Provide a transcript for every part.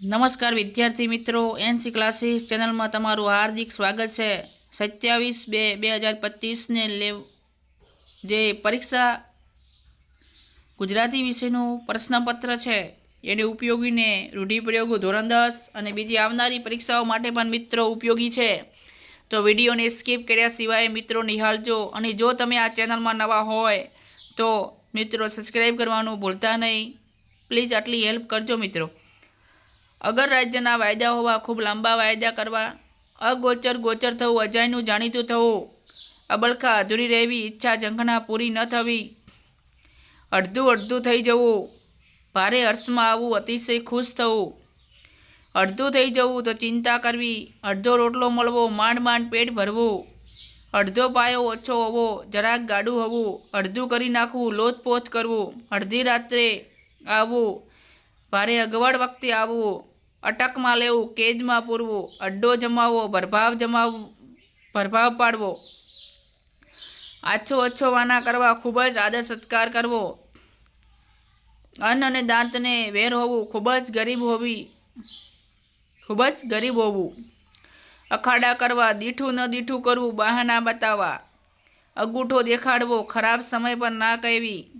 નમસ્કાર વિદ્યાર્થી મિત્રો, એનસી ક્લાસીસ ચેનલમાં તમારું હાર્દિક સ્વાગત છે. સત્યાવીસ બે બે હજાર પચીસને લેવ, જે પરીક્ષા ગુજરાતી વિષયનું પ્રશ્નપત્ર છે. એને ઉપયોગીને રૂઢિપ્રયોગો ધોરણ દસ અને બીજી આવનારી પરીક્ષાઓ માટે પણ મિત્રો ઉપયોગી છે. તો વિડીયોને સ્કીપ કર્યા સિવાય મિત્રો નિહાળજો અને જો તમે આ ચેનલમાં નવા હોય તો મિત્રો સબસ્ક્રાઈબ કરવાનું ભૂલતા નહીં. પ્લીઝ આટલી હેલ્પ કરજો મિત્રો. અગર રાજ્યના વાયદા હોવા, ખૂબ લાંબા વાયદા કરવા, અગોચર ગોચર થવું, અજાયનું જાણીતું થવું, અબળખા અધૂરી રહેવી, ઈચ્છા ઝંખના પૂરી ન થવી, અડધું અડધું થઈ જવું, ભારે હર્ષમાં આવવું, અતિશય ખુશ થવું, અડધું થઈ જવું તો ચિંતા કરવી, અડધો રોટલો મળવો, માંડ માંડ પેટ ભરવું, અડધો પાયો ઓછો હોવો, જરાક ગાડું હોવું, અડધું કરી નાખવું લોથપોથ કરવું, અડધી રાત્રે આવવું, ભારે અગવડ વખતે આવવું અટકમાં લેવું, કેજમાં પૂરવું, અડ્ડો જમાવવો, ભરભાવ જમાવ, ભરભાવ પાડવો. આછો ઓછો વાના કરવા ખૂબ જ આદર સત્કાર કરવો. અન્ન અને દાંતને વેર હોવું ખૂબ જ ગરીબ હોવી, ખૂબ જ ગરીબ હોવું. અખાડા કરવા, દીઠું ન દીઠું કરવું, બહાના બતાવવા. અગૂઠો દેખાડવો, ખરાબ સમય પર ના કહેવી.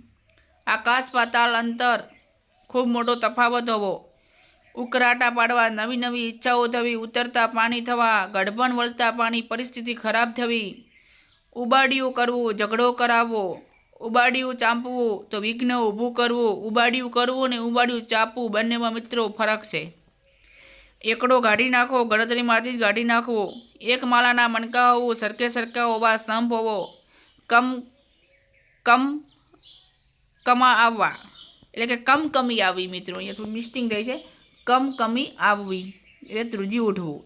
આકાશ પાતાળ અંતર, ખૂબ મોટો તફાવત હોવો. ઉકરાટા પાડવા નવી નવી ઈચ્છાઓ થવી ઉતરતા પાણી થવા ગઢબણ વળતા પાણી પરિસ્થિતિ ખરાબ થવી. ઉબાડિયું કરવું, ઝઘડો કરાવવો. ઉબાડિયું ચાંપવું તો વિઘ્ન ઊભું કરવું. ઉબાડિયું કરવું ને ઉબાડિયું ચાપવું બંનેમાં મિત્રો ફરક છે. એકડો ગાઢી નાખો, ગણતરીમાંથી જ ગાઢી નાખવો. એક માળાના મણકા હોવું સરખે સરખા હોવા સંપ હોવો. કમ કમ, કમા આવવા. એટલે કે કમ કમી આવી મિત્રો, અહીંયા થોડું મિસ્ટિંગ થઈ છે. કમ કમી આવવી એટલે ત્રુજી ઉઠવું.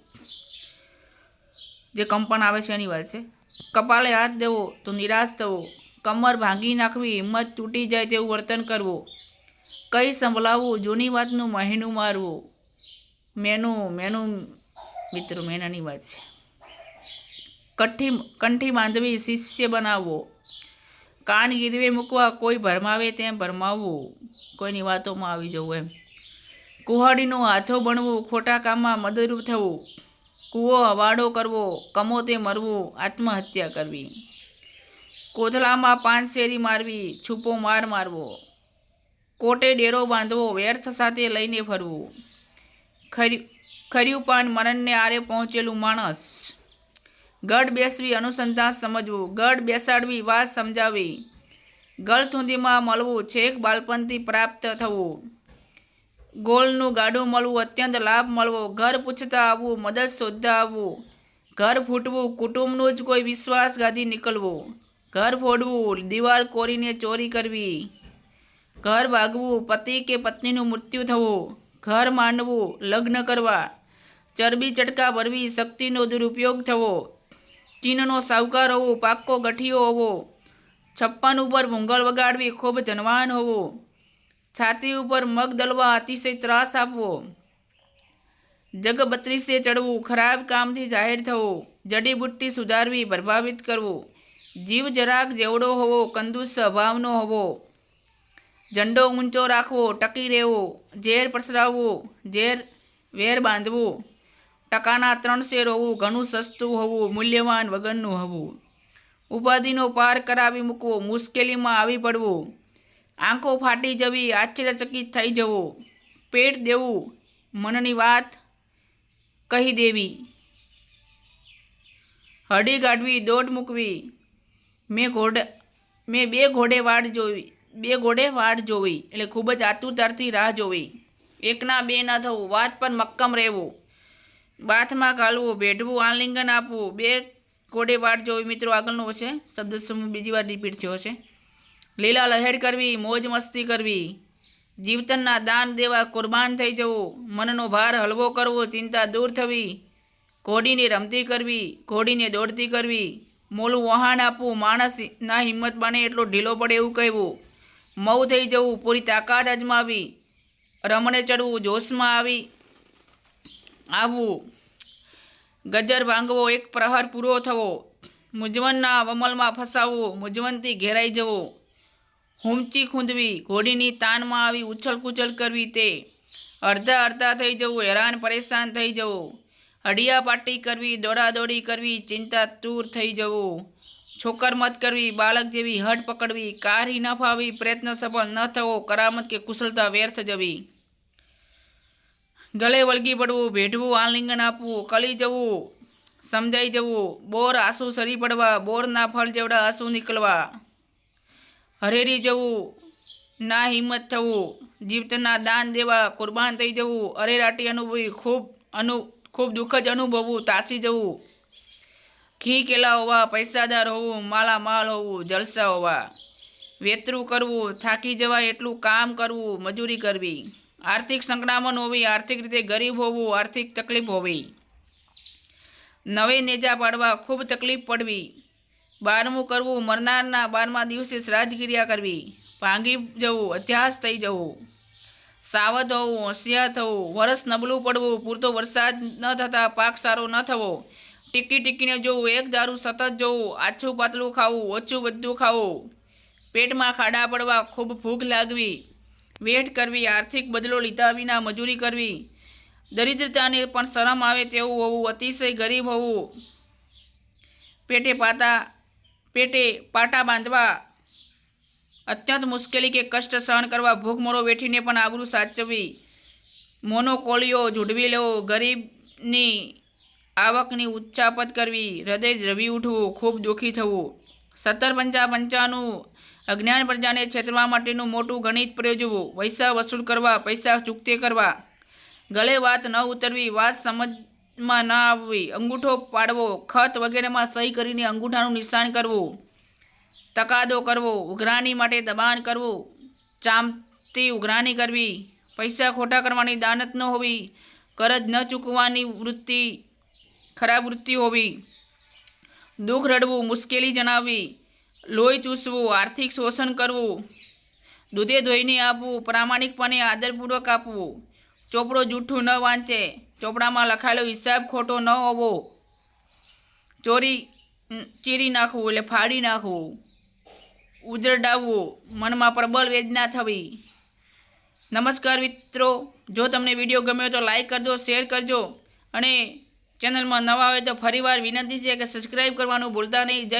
જે કંપન આવે છે એની વાત છે. કપાળે હાથ દેવો તો નિરાશ થવો. કમર ભાંગી નાખવી, હિંમત તૂટી જાય તેવું વર્તન કરવું. કઈ સંભળાવવું, જૂની વાતનું મહેનું મારવું. મેનું મેનું મિત્રો, મેનાની વાત છે. કઠ્ઠી, કંઠી બાંધવી શિષ્ય બનાવવો. કાન ગીરવે મૂકવા કોઈ ભરમાવે તેમ ભરમાવવું. કોઈની વાતોમાં આવી જવું એમ. કુહાડીનું હાથો બનવું, ખોટા કામમાં મદદરૂપ થવું, કૂવો અવાડો કરવો, કમોતે મરવું, આત્મહત્યા કરવી. કોથળામાં પાંચ શેરી મારવી, છૂપો માર મારવો. કોટે ડેરો બાંધવો, વ્યર્થ સાથે લઈને ફરવું. ખરી, ખર્યું પાન મરણને આરે પહોંચેલું માણસ. ગઢ બેસવી, અનુસંધાન સમજવું. ગઢ બેસાડવી, વાત સમજાવી. ગળથુંદીમાં મળવું, છેક બાળપણથી પ્રાપ્ત થવું. ગોળનું ગાડું મળવું અત્યંત લાભ મળવો. ઘર પૂછતા આવવું, મદદ શોધતા આવવું. ઘર ફૂટવું, કુટુંબનું જ કોઈ વિશ્વાસઘાતી નીકળવું. ઘર ફોડવું, દિવાલ કોરીને ચોરી કરવી. ઘર ભાગવું પતિ કે પત્નીનું મૃત્યુ થવું. ઘર માંડવું, લગ્ન કરવા. ચરબી ચટકા ભરવી, શક્તિનો દુરુપયોગ થવો. ચીનનો સાવકાર હોવો, પાક્કો ગઠિયો હોવો. છપ્પન ઉપર ભૂંગળ વગાડવી, ખૂબ ધનવાન હોવો. છાતી ઉપર મગ દલવા અતિશય ત્રાસ આપવો. જગ બત્રીસે ચડવું, ખરાબ કામથી જાહેર થવું જડીબુટ્ટી સુધારવી, પ્રભાવિત કરવું. જીવ જરાક જેવડો હોવો, કંદુસ સ્વભાવનો હોવો. ઝંડો ઊંચો રાખવો, ટકી રહેવો, ઝેર પ્રસરાવવું ઝેર વેર બાંધવું. ટકાના ત્રણ શેર હોવું ઘણું સસ્તું હોવું, મૂલ્યવાન વગરનું હોવું. ઉપાધિનો પાર કરાવી મૂકવો, મુશ્કેલીમાં આવી પડવું. આંખો ફાટી જવી, આશ્ચર્યચકિત થઈ જવું, પેટ દેવું, મનની વાત કહી દેવી. હડી ગાઢવી દોડ મૂકવી. મેં ઘોડે, મેં બે ઘોડે વાડ જોવી, બે ઘોડે વાડ જોવી, એટલે ખૂબ જ આતુરતાથી રાહ જોવી. એકના બે ના થવું, વાત પર મક્કમ રહેવું. બાથમાં કાઢવું ભેડવું આલિંગન આપવું. બે ઘોડે વાડ જોવી મિત્રો, આગળનો છે શબ્દ સમૂહ બીજી વાર રિપીટ થયો છે લીલા લહેર કરવી, મોજ મસ્તી કરવી. જીવતનના દાન દેવા કુરબાન થઈ જવું. મનનો ભાર હળવો કરવો, ચિંતા દૂર થવી. ઘોડીને રમતી કરવી, ઘોડીને દોડતી કરવી. મોલું વહાણ આપવું, માણસના હિંમત બને એટલો ઢીલો પડે એવું કહેવું. મઉ થઈ જવું, પૂરી તાકાત અજમાવી. રમણે ચડવું, જોશમાં આવી. આવવું. ગજર ભાંગવો, એક પ્રહર પૂરો થવો. મૂંઝવણના વમલમાં ફસાવવું. મૂંઝવણથી ઘેરાઈ જવો. હુમચી ખૂંદવી, ઘોડીની તાનમાં આવી ઉછળ કૂચલ કરવી તે. અડધા અડધા થઈ જવું, હેરાન પરેશાન થઈ જવું. હડિયા પાટી કરવી, દોડાદોડી કરવી, ચિંતા દૂર થઈ જવું. છોકર મત કરવી, બાળક જેવી હટ પકડવી કારી ન ફાવી પ્રયત્ન સફળ ન થવો, કરામત કે કુશળતા વ્યર્થ જવી. ગળે વળગી પડવું ભેટવું આલિંગન આપવું, કળી જવું, સમજાઈ જવું, બોર આંસુ સરી પડવા, બોરના ફળ જેવડા આંસુ નીકળવા. હરેરી જવું, ના હિંમત થવું, જીવતના દાન દેવા, કુરબાન થઈ જવું, અરેરાટી અનુભવી, ખૂબ અનુ, ખૂબ દુઃખ જ અનુભવવું, તાસી જવું. ઘી કેલા હોવા, પૈસાદાર હોવું માલામાલ હોવું, જલસા હોવા. વેતરું કરવું, થાકી જવા એટલું કામ કરવું, મજૂરી કરવી. આર્થિક સંકળામણ હોવી, આર્થિક રીતે ગરીબ હોવું, આર્થિક તકલીફ હોવી. નવે નેજા પાડવા, ખૂબ તકલીફ પડવી. બારમું કરવું, મરનારના બારમા દિવસે શ્રાદ્ધક્રિયા કરવી. ભાંગી જવું, અધ્યાસ થઈ જવું. સાવધ હોવું, હોશિયાર થવું. વરસ નબળું પડવું, પૂરતો વરસાદ ન થતાં પાક સારો ન થવો. ટીકી ટીકીને જોવું, એક દારૂ સતત જોવું, આછું પાતળું ખાવું, ઓછું બધું ખાવું. પેટમાં ખાડા પડવા ખૂબ ભૂખ લાગવી. વેઠ કરવી, આર્થિક બદલો લીધા વિના મજૂરી કરવી. દરિદ્રતાને પણ શરમ આવે તેવું હોવું, અતિશય ગરીબ હોવું. પેટે પાતા પેટે પાટા બાંધવા અત્યંત મુશ્કેલી કે કષ્ટ સહન કરવા ભૂખમરો વેઠીને પણ આબરૂ સાચવવી મોનોકોલીઓ ઝૂડવી લેવો, ગરીબની આવકની ઉચ્ચાપત કરવી, હૃદય રવી ઉઠવું, ખૂબ દુઃખી થવું. સત્તર પંચા પંચાનું અજ્ઞાન પ્રજાને છેતરવા માટેનું મોટું ગણિત પ્રયોજવું. પૈસા વસૂલ કરવા, પૈસા ચૂકતે કરવા. ગળે વાત ન ઉતરવી, વાત સમજમાં ન આવવી અંગૂઠો પાડવો, ખત વગેરેમાં સહી કરીને અંગૂઠાનું નિશાન કરવું, તકાદો કરવો, ઉઘરાણી માટે દબાણ કરવું, ચામતી ઉઘરાણી કરવી, પૈસા ખોટા કરવાની દાનત ન હોવી, કરજ ન ચૂકવવાની વૃત્તિ, ખરાબ વૃત્તિ હોવી, દુઃખ રડવું મુશ્કેલી જણાવવી, લોહી ચૂસવું, આર્થિક શોષણ કરવું, દૂધે ધોઈને આપવું, પ્રામાણિકપણે આદરપૂર્વક આપવું ચોપડો જૂઠું ન વાંચે. ચોપડામાં લખાયેલો હિસાબ ખોટો ન હોવો. ચોરી ચીરી નાખવું એટલે ફાડી નાખવું. ઉજરડાવવું. મનમાં પ્રબળ વેદના થવી. નમસ્કાર મિત્રો. જો તમને વીડિયો ગમ્યો તો લાઈક કરજો, શેર કરજો અને ચેનલમાં નવા હોય તો ફરીવાર વિનંતી છે કે સબસ્ક્રાઈબ કરવાનું ભૂલતા નહીં. જય